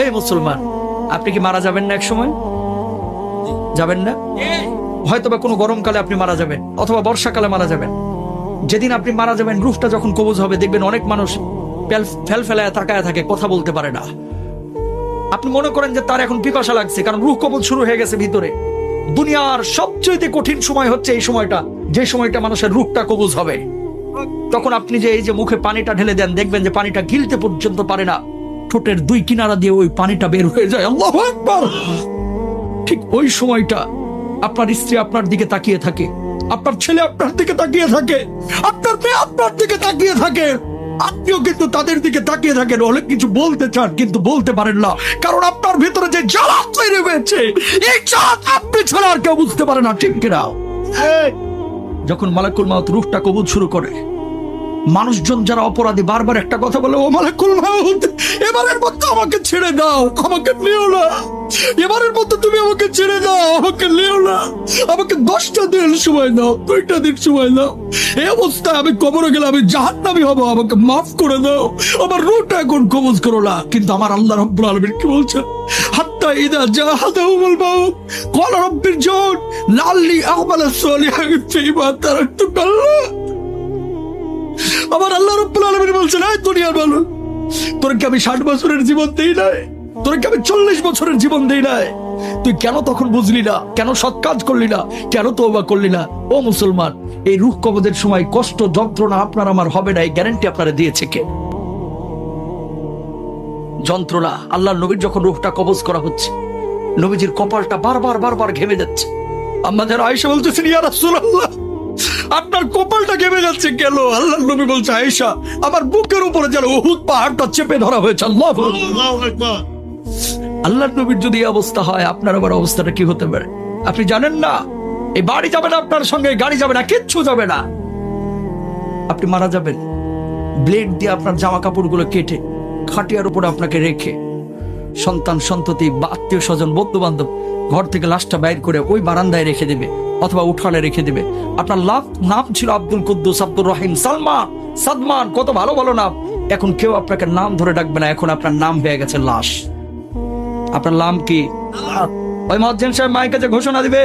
এই মুসলমান, আপনি কি মারা যাবেন না এক সময় যাবেন না? হয়তো বা কোনো গরমকালে আপনি মারা যাবেন, অথবা বর্ষাকালে মারা যাবেন। যেদিন আপনি মারা যাবেন রুফটা যখন কবজ হবে, দেখবেন অনেক মানুষ ফেল ফেলায় তাকায় থাকে, কথা বলতে পারে না। আপনি মনে করেন যে তার এখন পিপাসা লাগছে, কারণ রুহ কবজ শুরু হয়ে গেছে ভিতরে। দুনিয়ার সবচেয়ে কঠিন সময় হচ্ছে এই সময়টা, যে সময়টা মানুষের রুখটা কবুজ হবে। তখন আপনি যে এই যে মুখে পানিটা ঢেলে দেন, দেখবেন যে পানিটা গিলতে পর্যন্ত পারে না। ঠোঁটের দুই কিনারা দিয়ে ওই পানিটা বের হয়ে যায়। আল্লাহ ঠিক ওই সময়টা আপনার স্ত্রী আপনার দিকে তাকিয়ে থাকে। আপনার ছেলে আপনার দিকে তাকিয়ে থাকে। আপনার মেয়ে আপনার দিকে তাকিয়ে থাকে। আপনিও কিন্তু তাদের দিকে তাকিয়ে থাকেন। অনেক কিছু বলতে চান কিন্তু বলতে পারেন না। কারণ আপনার ভিতরে যে জ্বালা তৈরি হয়েছে এই জ্বালা আপনি ছাড়া আর কেউ বুঝতে পারে না ঠিক কিনা? যখন মালাকুল মাউত রুহটা কবুল শুরু করে মানুষজন যারা অপরাধী বারবার একটা কথা বলে ও মালাকুল মাউত এবারের মধ্যে আমাকে ছেড়ে দাও আমাকে নিও না এবারের মধ্যে তুমি আমাকে ছেড়ে দাও আমাকে নিও না আমাকে দশটা দিন সময় দাও দুইটা দিন সময় দাও এই অবস্থায় আমি কবরে গেলে আমি জাহান্নামি হব আমাকে মাফ করে দাও আমার রুহটা এখন কবজ করো না কিন্তু আমার আল্লাহ রব্বুল আলমিন কি বলছেন হাত্তা ইদা জাহাদাহুমুল মাউত قال رب ارجعون لعلي اعمل صالحا فيما تركت كلا আমার আল্লাহ রব্বুল আলমিন বলছেন এই দুনিয়ার মানুষ তোর কি আমি ষাট বছরের জীবন দেই নাই তোর কি আমি চল্লিশ বছরের জীবন দেই নাই। তুই কেন তখন বুঝলি না? কেন সৎ কাজ করলি না? কেন তোবা করলি না? ও মুসলমান, এই রুখ কবদের সময় কষ্ট, যন্ত্রণা আপনার আমার হবে না, এই গ্যারান্টি আপনারা দিয়েছে কে? যন্ত্রণা আল্লাহ নবীর যখন রুখটা কবজ করা হচ্ছে, নবীজির কপালটা বারবার বারবার ঘেমে যাচ্ছে। আমাদের আয়েশা বলতেছেন, ইয়া রাসূলুল্লাহ আপনার কপালটা ঘেমে যাচ্ছে কেন? আল্লাহ নবী বলছে আয়েশা আমার বুকের উপরে যেন উহুদ পাহাড়টা চেপে ধরা হয়েছে। আল্লাহ আল্লাহ নবীর যদি অবস্থা হয় আপনার আবার অবস্থাটা কি হতে পারে? আপনি জানেন না? এই বাড়ি যাবে না আপনার সঙ্গে গাড়ি যাবে না কিচ্ছু যাবে না। আপনি মারা যাবেন। ব্লেড দিয়ে আপনার জামা কাপড়গুলো কেটে খাটিয়ার উপরে আপনাকে রেখে সন্তান সন্ততি বা আত্মীয় স্বজন বন্ধু বান্ধব ঘর থেকে লাশটা বাইর করে ওই বারান্দায় রেখে দেবে। অথবা উঠানে রেখে দেবে। আপনার লাভ নাম ছিল আব্দুল কুদ্দুস, আব্দুর রহিম, সালমান, সাদমান, কত ভালো ভালো নাম। এখন কেউ আপনাকে নাম ধরে ডাকবে না, এখন আপনার নাম হয়ে গেছে লাশ। আপনার নাম কি? ওই মজ্জেন সাহেব মায়ের কাছে ঘোষণা দিবে,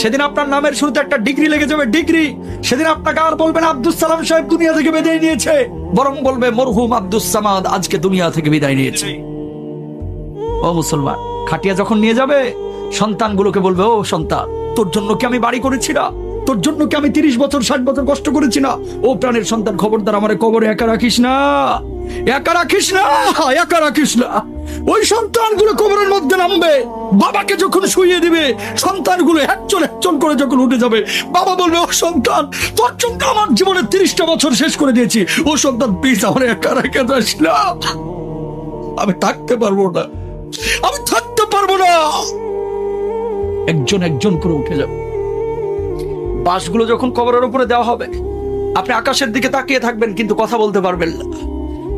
সেদিন আপনার নামের শুরুতে একটা ডিগ্রি লেগে যাবে, ডিগ্রি। সেদিন আপনাকে আর বলবেন আব্দুল সালাম সাহেব দুনিয়া থেকে বিদায় নিয়েছে, বরং বলবে, মরহুম আব্দুল সামাদ আজকে দুনিয়া থেকে বিদায় নিয়েছে। ও মুসলমান, খাটিয়া যখন নিয়ে যাবে, সন্তানগুলোকে বলবে, ও সন্তান তোর জন্য কি আমি বাড়ি করেছি না? তোর জন্য কি আমি তিরিশ বছর, ষাট বছর কষ্ট করেছি না? ও প্রাণের সন্তান, খবরদার, আমার কবরে একা রাখিস না। একা রাখিস না? একা রাখিস না। ওই সন্তানগুলো কবরের মধ্যে নামবে। বাবাকে যখন শুইয়ে দিবে, সন্তানগুলো একজন একজন করে যখন উঠে যাবে, বাবা বলবে, ও সন্তান, তোর জন্য আমার জীবনে তিরিশটা বছর শেষ করে দিয়েছি। ও সন্তান প্লিজ আমার একা রেখে যাস না। আমি থাকতে পারব না। আমি থাকতে পারব না। একজন একজন করে উঠে যাবে। বাসগুলো যখন কবরের উপরে দেওয়া হবে, আপনি আকাশের দিকে তাকিয়ে থাকবেন, কিন্তু কথা বলতে পারবেন না।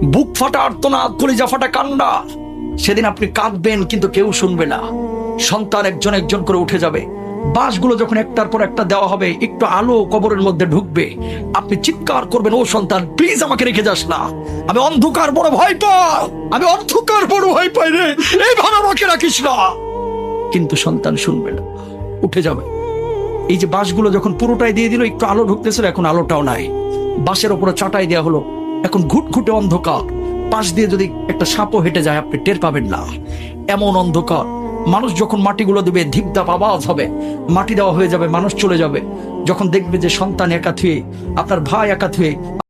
বুক ফাটা আর্তনাদ, কলিজা ফাটা কান্না। সেদিন আপনি কাঁদবেন, কিন্তু কেউ শুনবে না। সন্তান একজন একজন করে উঠে যাবে। বাসগুলো যখন একটার পর একটা দেওয়া হবে, একটু আলো কবরের মধ্যে ঢুকবে। আপনি চিৎকার করবেন, ও সন্তান প্লিজ আমাকে রেখে যাস না। আমি অন্ধকার, বড় ভয় পাই। আমি অন্ধকার, বড় ভয় পাই রে। এইভাবে আমাকে রাখিস না। কিন্তু সন্তান শুনবে না। উঠে যাবে। এই যে বাসগুলো যখন পুরোটাই দিয়ে দিল, একটু আলো ঢুকতেছিল, এখন আলোটাও নাই। বাসের ওপরে চাটাই দেওয়া হলো। এখন ঘুটঘুটে অন্ধকার। পাশ দিয়ে যদি একটা সাপও হেঁটে যায়, আপনি টের পাবেন না। এমন অন্ধকার। মানুষ যখন মাটিগুলো দেবে, ধিপধাপ আওয়াজ হবে। মাটি দেওয়া হয়ে যাবে, মানুষ চলে যাবে। যখন দেখবে যে সন্তান একা থুয়ে, আপনার ভাই একা থুয়ে